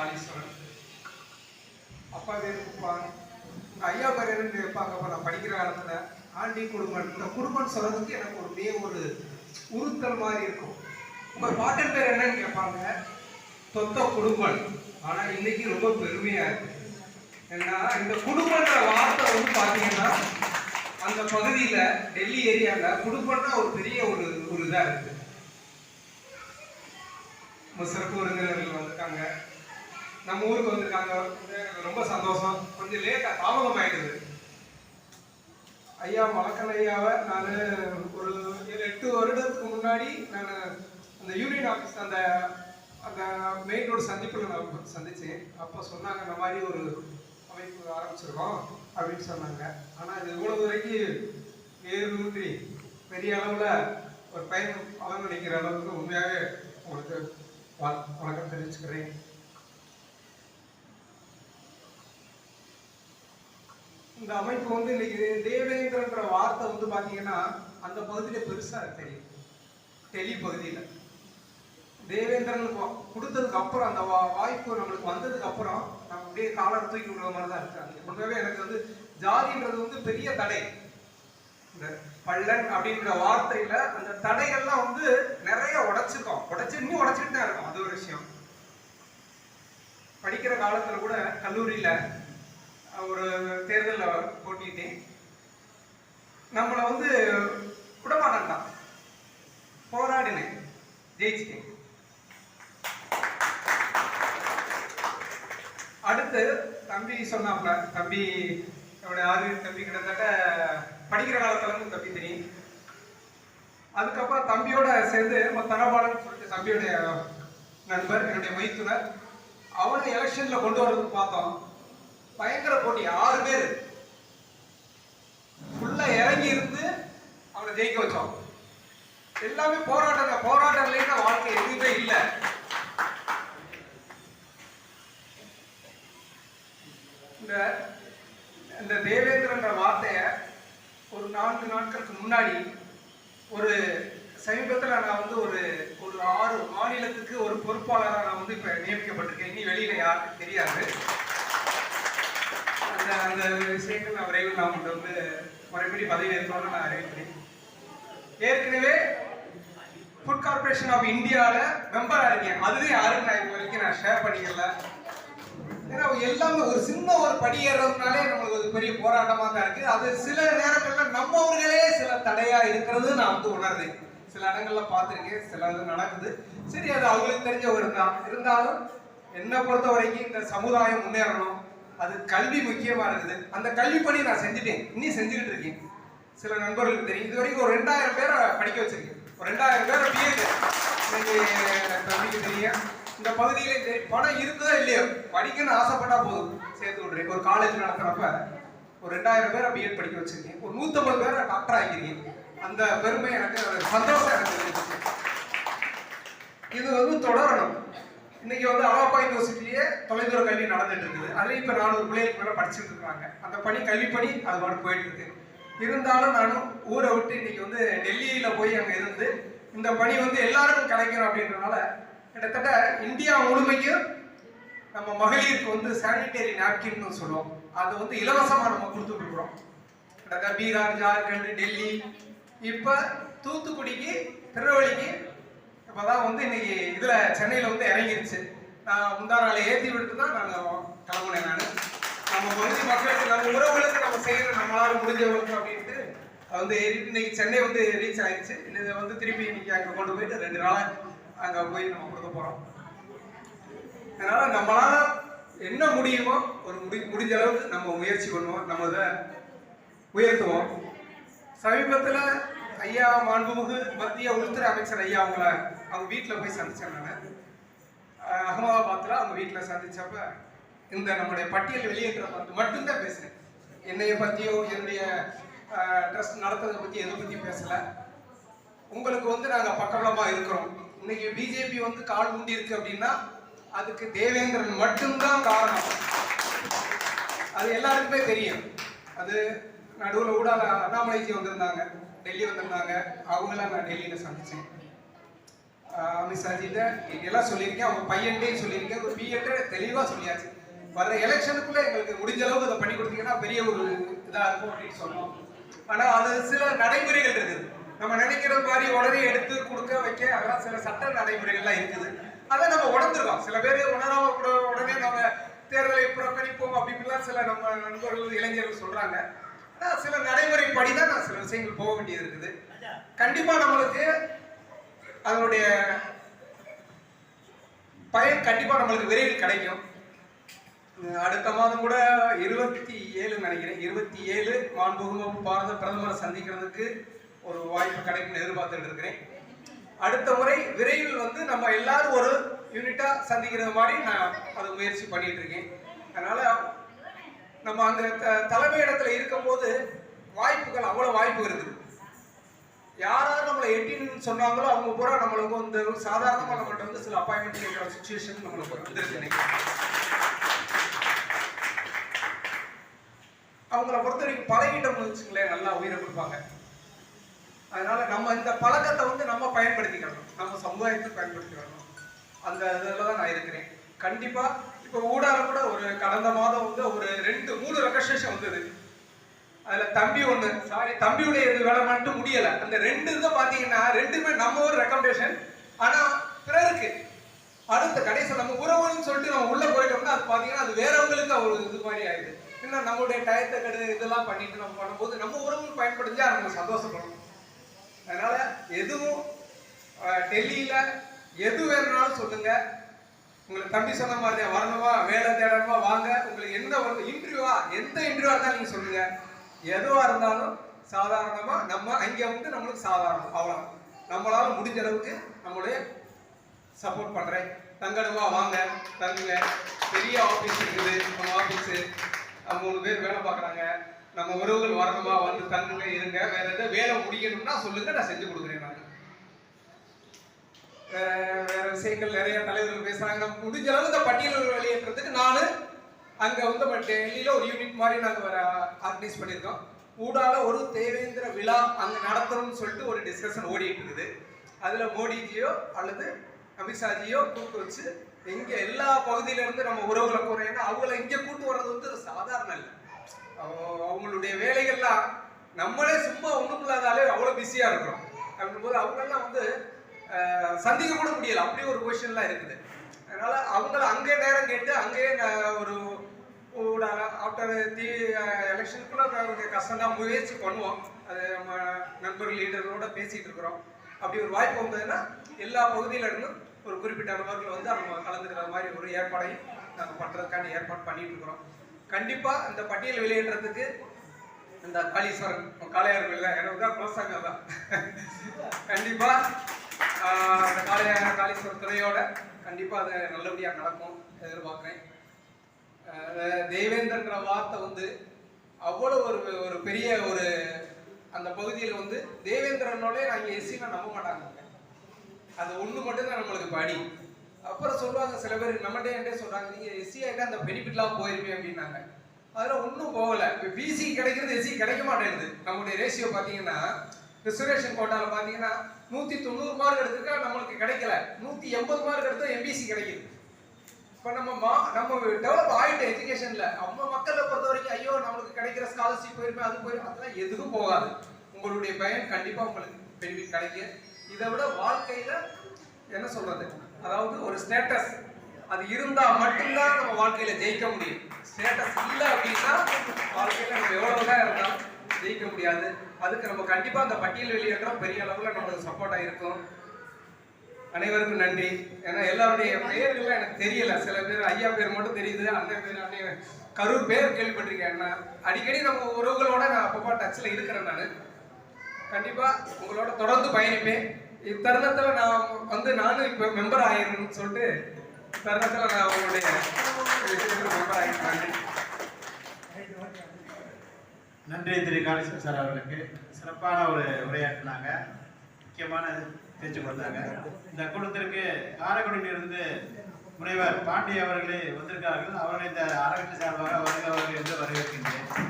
காளீஸ்வரன் அப்பா பேர் குப்பான் உங்க ஐயா பேர் என்னன்னு கேட்பாங்க அப்ப நான் படிக்கிற காலத்துல ஆண்டி குடும்பம் இந்த குடும்பம் சொல்றதுக்கு எனக்கு ஒரு மே ஒரு உறுத்தல் மாதிரி இருக்கும். உங்க பாட்டன் பேர் என்னன்னு கேட்பாங்க. தொத்த குடும்பம் ஆனா இன்னைக்கு ரொம்ப பெருமையா இருக்கு. ஏன்னா இந்த குடும்பன்ற வார்த்தை வந்து பாத்தீங்கன்னா அந்த பகுதியில டெல்லி ஏரியால குடும்பம்னா ஒரு பெரிய ஒரு ஒரு இதா இருக்கு. நம்ம சிறப்பு வந்திருக்காங்க. நம்ம ஊருக்கு வந்திருக்காங்க. ரொம்ப சந்தோஷம். கொஞ்சம் லேட்டாக தாமதம் ஆயிடுது ஐயா மலக்கல் ஐயாவை நான் ஒரு ஏழு எட்டு வருடத்துக்கு முன்னாடி நான் அந்த யூனியன் ஆஃபீஸ் அந்த அந்த மெயின் ரோடு சந்திப்பில் நான் சந்தித்தேன் அப்போ சொன்னாங்க இந்த மாதிரி ஒரு அமைப்பு ஆரம்பிச்சிருக்கோம் அப்படின்னு சொன்னாங்க. ஆனால் இது இவ்வளவு வரைக்கும் வேரூன்றி பெரிய அளவில் ஒரு பயன் பலன் நினைக்கிற அளவுக்கு உண்மையாகவே உங்களுக்கு வ வணக்கம் தெரிவிச்சுக்கிறேன். இந்த அமைப்பு வந்து இன்னைக்கு தேவேந்திரன்ற வார்த்தை வந்து பாத்தீங்கன்னா அந்த பகுதியில பெருசா தெரியும். டெல்லி பகுதியில. தேவேந்திரன் கொடுத்ததுக்கு அப்புறம் அந்த வா- வாய்ப்பு நம்மளுக்கு வந்ததுக்கு அப்புறம் நம்ம அப்படியே காலர் தூக்கி விடுற மாதிரி தான் இருக்காங்க உண்மையாவே எனக்கு வந்து ஜாதின்றது வந்து பெரிய தடை. இந்த பள்ளன் அப்படின்ற வார்த்தையில அந்த தடைகள்லாம் வந்து நிறைய உடைச்சிருக்கோம். உடைச்சு இன்னும் உடைச்சிட்டு தான் இருக்கும். அது ஒரு விஷயம். படிக்கிற காலத்துல கூட கல்லூரியில ஒரு தேர்தலில் போட்டிட்டேன் நம்மளை வந்து விடமாட்டான் போராடினேன். ஜெயிச்சிட்டேன். அடுத்து தம்பி சொன்னாப்ல தம்பி என்னுடைய ஆறு தம்பி கிட்டத்தட்ட படிக்கிற காலத்துல இருந்து தம்பி தெரியும். அதுக்கப்புறம் தம்பியோட சேர்ந்து நம்ம தனபாலன் சொல்லிட்டு தம்பியோடைய நண்பர் என்னுடைய மைத்துனர். அவனை எலெக்ஷன்ல கொண்டு வர்றதுக்கு பார்த்தோம். பயங்கர போட்டி ஆறு பேர். ஃபுல்லா இறங்கி இருந்து அவனை ஜெயிக்க வச்சோம். எல்லாமே போராட்டங்க போராட்டம் இல்லைன்னா வாழ்க்கை எதுவுமே இல்லை. இந்த இந்த தேவேந்திரன்ற வார்த்தைய ஒரு நான்கு நாட்களுக்கு முன்னாடி ஒரு சமீபத்தில் நான் வந்து ஒரு ஒரு ஆறு மாநிலத்துக்கு ஒரு பொறுப்பாளராக நான் வந்து இப்போ நியமிக்கப்பட்டிருக்கேன். இனி வெளியில யாருக்கும் தெரியாது. அந்த அந்த விஷயங்கள் நான் விரைவில் நான் உங்கள்கிட்ட வந்து முறைப்படி பதவி நான் அறிவிக்கிறேன். ஏற்கனவே ஃபுட் கார்பரேஷன் ஆஃப் இந்தியாவில் மெம்பராக இருக்கேன் அதுவே யாருக்கு நான் இது வரைக்கும் நான் ஷேர் பண்ணிக்கல. ஏன்னா எல்லாமே ஒரு சின்ன ஒரு படி ஏறுறதுனாலே நம்மளுக்கு ஒரு பெரிய போராட்டமாக தான் இருக்குது. அது சில நேரங்களில் நம்ம ஊர்களே சில தடையாக இருக்கிறது நான் வந்து உணர்றேன். சில இடங்கள்ல பார்த்துருக்கேன் சில இது நடக்குது. சரி அது அவங்களுக்கு தெரிஞ்ச ஒரு தான். இருந்தாலும் என்னை பொறுத்த வரைக்கும் இந்த சமுதாயம் முன்னேறணும். அது கல்வி முக்கியமாக இருக்குது. அந்த கல்வி பணி நான் செஞ்சுட்டேன். இன்னும் செஞ்சுக்கிட்டு இருக்கேன் சில நண்பர்களுக்கு தெரியும். இது வரைக்கும் ஒரு ரெண்டாயிரம் பேரை படிக்க வச்சிருக்கேன். ஒரு ரெண்டாயிரம் பேரை பிஎட் இன்னைக்கு தெரியும் இந்த பகுதியிலே சரி பணம் இருக்குதோ இல்லையோ படிக்கணும்னு ஆசைப்பட்டா போதும். சேர்த்து விட்றேன். ஒரு காலேஜ் நடக்கிறப்ப ஒரு ரெண்டாயிரம் பேரை பிஎட் படிக்க வச்சிருக்கேன். ஒரு நூற்றம்பது பேரை டாக்டர் ஆகிருக்கேன் அந்த பெருமை எனக்கு சந்தோஷம் எனக்கு இது வந்து தொடரணும். இன்னைக்கு வந்து அலாப்பா யூனிவர்சிட்டியே தொலைதூர கல்வி நடந்துட்டு இருக்குது. அதுல இப்ப நானூறு பிள்ளைகளுக்கு மேல படிச்சுட்டு இருக்காங்க. அந்த பணி கல்வி பணி அது மாதிரி போயிட்டு இருக்கு. இருந்தாலும் நானும் ஊரை விட்டு இன்னைக்கு வந்து டெல்லியில போய் அங்க இருந்து இந்த பணி வந்து எல்லாருக்கும் கிடைக்கணும் அப்படின்றனால கிட்டத்தட்ட இந்தியா முழுமைக்கும் நம்ம மகளிருக்கு வந்து சானிடரி நாப்கின் சொல்லுவோம். அது வந்து இலவசமா நம்ம கொடுத்துட்டு இருக்கிறோம் கிட்டத்தட்ட பீகார் ஜார்க்கண்ட் டெல்லி. இப்ப தூத்துக்குடிக்கு திருநெல்வேலிக்கு இப்பதான் வந்து இன்னைக்கு இதில் சென்னையில் வந்து இறங்கிருச்சு. நான் முந்தா நாளை ஏற்றி விட்டு தான் நாங்கள் கிளம்புனேன் நான். நம்ம பகுதி மக்களுக்கு நம்ம உறவுகளுக்கு நம்ம செய்யறது நம்மளால் முடிஞ்ச முடிஞ்சவங்களுக்கு அப்படின்ட்டு அது வந்து இன்னைக்கு சென்னை வந்து ரீச் ஆயிடுச்சு. இதை வந்து திருப்பி இன்னைக்கு அங்கே கொண்டு போயிட்டு ரெண்டு நாளாக அங்கே போய் நம்ம கொடுக்க போகிறோம் அதனால் நம்மளால் என்ன முடியுமோ ஒரு முடி முடிஞ்ச அளவுக்கு நம்ம முயற்சி பண்ணுவோம் நம்ம இதை உயர்த்துவோம். சமீபத்தில் ஐயா மாண்புமிகு மத்திய உள்துறை அமைச்சர் ஐயா அவங்கள அவங்க வீட்டில் போய் சந்தித்தேன் நான். அகமதாபாத்தில் அவங்க வீட்டில் சந்தித்தப்ப இந்த நம்முடைய பட்டியல் வெளியேற்ற பார்த்து மட்டும்தான் பேசுகிறேன் என்னைய பற்றியோ என்னுடைய ட்ரஸ்ட் நடத்துறதை பற்றி எதை பற்றியும் பேசலை. உங்களுக்கு வந்து நாங்கள் பக்கபலமாக இருக்கிறோம். இன்னைக்கு பிஜேபி வந்து கால் உண்டி இருக்கு அப்படின்னா அதுக்கு தேவேந்திரன் மட்டும்தான் காரணம். அது எல்லாருக்குமே தெரியும். அது நடுவில் ஊடாக அண்ணாமலைஜி வந்திருந்தாங்க. டெல்லி வந்திருந்தாங்க. அவங்களாம் நான் டெல்லியில் சந்தித்தேன் மிஸ் அமித்ஷாஜிட்ட எல்லாம் சொல்லியிருக்கேன். அவங்க பையன்டையும் சொல்லியிருக்கேன். ஒரு பிஎட்டை தெளிவாக சொல்லியாச்சு. வர்ற எலெக்ஷனுக்குள்ளே எங்களுக்கு முடிஞ்ச அளவுக்கு அதை பண்ணி கொடுத்தீங்கன்னா பெரிய ஒரு இதாக இருக்கும் அப்படின்னு சொன்னோம். ஆனால் அது சில நடைமுறைகள் இருக்குது. நம்ம நினைக்கிற மாதிரி உடனே எடுத்து கொடுக்க வைக்க அதெல்லாம் சில சட்ட நடைமுறைகள்லாம் இருக்குது. அதை நம்ம உணர்ந்துருக்கோம். சில பேர் உணராம கூட உடனே நம்ம தேர்தலை புறக்கணிப்போம் அப்படின்லாம் சில நம்ம நண்பர்கள் இளைஞர்கள் சொல்கிறாங்க ஆனால் சில நடைமுறைப்படி தான் நான் சில விஷயங்கள் போக வேண்டியது இருக்குது. கண்டிப்பாக நம்மளுக்கு அதனுடைய பயன் கண்டிப்பாக நம்மளுக்கு விரைவில் கிடைக்கும். அடுத்த மாதம் கூட இருபத்தி ஏழு நினைக்கிறேன். இருபத்தி ஏழு மாண்புகமும் பாரத பிரதமரை சந்திக்கிறதுக்கு ஒரு வாய்ப்பு கிடைக்கும்னு எதிர்பார்த்துட்டு இருக்கிறேன். அடுத்த முறை விரைவில் வந்து நம்ம எல்லாரும் ஒரு யூனிட்டாக சந்திக்கிறது மாதிரி நான் அது முயற்சி பண்ணிட்டு இருக்கேன். அதனால் நம்ம அங்க த- தலைமையிடத்தில் இருக்கும்போது வாய்ப்புகள் அவ்வளோ வாய்ப்பு இருக்குது. யாராவது நம்மளை சொன்னாங்களோ அவங்க பூரா நம்மளுக்கு வந்து சாதாரணமாக நம்மள்ட்ட வந்து சில அப்பாயின்மெண்ட் கேட்குற சுச்சுவேஷன் நம்மளுக்கு வந்துருக்கு இன்னைக்கு. அவங்கள பொறுத்த வரைக்கும் பழகிட்டோம்னு வச்சுங்களேன் நல்லா உயிரை கொடுப்பாங்க. அதனால நம்ம இந்த பழக்கத்தை வந்து நம்ம பயன்படுத்திக்கணும். நம்ம சமுதாயத்தை பயன்படுத்திக்கிறோம் அந்த இதில் தான் நான் இருக்கிறேன். கண்டிப்பாக இப்போ ஊடால கூட ஒரு கடந்த மாதம் வந்து ஒரு ரெண்டு மூணு ரெக்கஸ்டேஷன் வந்தது. அதுல தம்பி ஒண்ணு சாரி தம்பியுடைய வேலை மட்டும் முடியல. அந்த ரெண்டு இதை பாத்தீங்கன்னா ரெண்டுமே நம்ம ஒரு ரெக்கமெண்டேஷன் ஆனா பிறருக்கு. அடுத்த கடைசி நம்ம உறவுன்னு சொல்லிட்டு நம்ம உள்ள போயிட்டோம்னா அது பாத்தீங்கன்னா அது வேறவங்களுக்கு ஒரு இது மாதிரி ஆயிடுது. இன்னும் நம்மளுடைய டயத்தை கெடு இதெல்லாம் பண்ணிட்டு நம்ம பண்ணும்போது நம்ம உறவு பயன்படுத்தா நம்ம சந்தோஷப்படணும். அதனால எதுவும் டெல்லியில எது வேணும்னாலும் சொல்லுங்க. உங்களுக்கு தம்பி சொன்ன மாதிரி வரணுமா வேலை தேடணுமா வாங்க. உங்களுக்கு எந்த இன்டர்வியூவா எந்த இன்டர்வியூவா இருந்தாலும் நீங்க சொல்லுங்க. எதுவாக இருந்தாலும் சாதாரணமாக நம்ம அங்கே வந்து நம்மளுக்கு சாதாரணம் அவ்வளோ நம்மளால் முடிஞ்ச அளவுக்கு நம்மளுடைய சப்போர்ட் பண்ணுறேன் தங்கணுமா? வாங்க. தங்குங்க. பெரிய ஆஃபீஸ் இருக்குது. நம்ம ஆஃபீஸு மூணு பேர் வேலை பார்க்குறாங்க. நம்ம உறவுகள் வரணுமா? வந்து தங்குங்க இருங்க. வேற எதாவது வேலை முடிக்கணும்னா சொல்லுங்க நான் செஞ்சு கொடுக்குறேன் நான். வேற வேற விஷயங்கள் நிறைய தலைவர்கள் பேசுறாங்க. முடிஞ்ச அளவு இந்த பட்டியல் வெளியேற்றத்துக்கு நானு அங்கே வந்து நம்ம டெல்லியில ஒரு யூனிட் மாதிரி நாங்கள் வர ஆர்கனைஸ் பண்ணியிருக்கோம். ஊடால ஒரு தேவேந்திர விழா அங்கே நடத்தணும்னு சொல்லிட்டு ஒரு டிஸ்கஷன் ஓடிட்டு இருக்குது. அதில் மோடிஜியோ அல்லது அமித்ஷாஜியோ கூட்டு வச்சு எங்கே எல்லா பகுதியிலேருந்து நம்ம உறவுகளை கூறுறேன்னா அவங்கள இங்கே கூட்டு வர்றது வந்து சாதாரணம் சாதாரண இல்லை. அவங்களுடைய வேலைகள்லாம் நம்மளே சும்மா ஒண்ணும் இல்லாதாலே பிஸியாக பிஸியா இருக்கிறோம். அப்படிங்கும்போது அவங்களெல்லாம் வந்து சந்திக்க கூட முடியலை. அப்படி ஒரு பொசிஷன்லாம் இருக்குது. அதனால் அவங்கள அங்கே நேரம் கேட்டு அங்கேயே நான் ஒரு ஆஃப்டர் தி எலெக்ஷனுக்குள்ள கொஞ்சம் கஷ்டம் தான் முயற்சி பண்ணுவோம். அது நம்ம நண்பர் லீடரோட பேசிட்டு இருக்கிறோம். அப்படி ஒரு வாய்ப்பு வந்ததுன்னா எல்லா பகுதியில இருந்தும் ஒரு குறிப்பிட்ட நபர்கள் வந்து நம்ம கலந்துக்கிற மாதிரி ஒரு ஏற்பாடையும் நாங்கள் பண்றதுக்கான ஏற்பாடு பண்ணிட்டு இருக்கிறோம். கண்டிப்பா இந்த பட்டியல் வெளியேற்றத்துக்கு இந்த காளீஸ்வரன் காளையார் இல்லை எனக்கு தான் க்ளோஸாங்க தான். கண்டிப்பா ஆஹ், அந்த காளையார் காளீஸ்வரன் துறையோட கண்டிப்பா அது நல்லபடியாக நடக்கும் எதிர்பார்க்குறேன். தேவேந்திரன்ற வார்த்தை வந்து அவ்வளோ ஒரு ஒரு பெரிய ஒரு அந்த பகுதியில் வந்து தேவேந்திரனோட நாங்கள் எஸ்சினா நம்ப மாட்டாங்க அது ஒன்று மட்டும்தான் நம்மளுக்கு படி. அப்புறம் சொல்லுவாங்க சில பேர் நம்மகிட்ட என்கிட்ட சொல்கிறாங்க நீங்கள் எஸ்சி ஆகிட்டா அந்த பெனிஃபிட்லாம் போயிருப்பேன் அப்படின்னாங்க. அதில் ஒன்றும் போகலை. இப்போ பிசி கிடைக்கிறது எஸ்சி கிடைக்க மாட்டேங்குது. நம்மளுடைய ரேஷியோ பார்த்தீங்கன்னா ரிசர்வேஷன் கோட்டாவில் பார்த்தீங்கன்னா நூற்றி தொண்ணூறு மார்க் எடுத்திருக்கா நம்மளுக்கு கிடைக்கல. நூற்றி எண்பது மார்க் எடுத்தால் எம்பிசி கிடைக்குது. இப்போ நம்ம மா நம்ம டெவலப் ஆயிட்ட எஜுகேஷனில் நம்ம மக்களை பொறுத்த வரைக்கும் ஐயோ நம்மளுக்கு கிடைக்கிற ஸ்காலர்ஷிப் போயிருமே அது போயிரும் அதெல்லாம் எதுவும் போகாது. உங்களுடைய பயன் கண்டிப்பாக உங்களுக்கு பெனிஃபிட் கிடைக்கும் இதை விட வாழ்க்கையில் என்ன சொல்கிறது அதாவது ஒரு ஸ்டேட்டஸ் அது இருந்தால் மட்டும்தான் நம்ம வாழ்க்கையில் ஜெயிக்க முடியும். ஸ்டேட்டஸ் இல்லை அப்படின்னா வாழ்க்கையில் நம்ம எவ்வளோ தான் இருந்தாலும் ஜெயிக்க முடியாது. அதுக்கு நம்ம கண்டிப்பாக அந்த பட்டியல் வெளியேற்றம் பெரிய அளவில் நம்மளுக்கு சப்போர்ட்டாக இருக்கும். அனைவருக்கும் நன்றி. ஏன்னா எல்லாருடைய பெயர்கள்லாம் எனக்கு தெரியல. சில பேர் ஐயா பேர் மட்டும் தெரியுது அண்ணன் பேர் அண்ணன் கரூர் பேர் கேள்விப்பட்டிருக்கேன். அண்ணா அடிக்கடி நம்ம உறவுகளோட நான் அப்பப்போ டச்சில் இருக்கிறேன் நான். கண்டிப்பாக உங்களோட தொடர்ந்து பயணிப்பேன். இத்தருணத்தில் நான் வந்து நானும் இப்போ மெம்பர் ஆயிருன்னு சொல்லிட்டு தருணத்தில் நான் உங்களுடைய மெம்பர் ஆகிருக்கேன் நன்றி. திரு காளீஸ்வரர் சார் அவர்களுக்கு. சிறப்பான ஒரு உரையாற்றினாங்க. முக்கியமான பேச்சு கொடுத்தாங்க. இந்த கூட்டத்திற்கு காரைக்குடியிலிருந்து முனைவர் பாண்டி அவர்களே வந்திருக்கார்கள் அவர்களை இந்த அரங்கத்து சார்பாக வருகிறவர்கள் என்று வரவேற்கின்றேன்.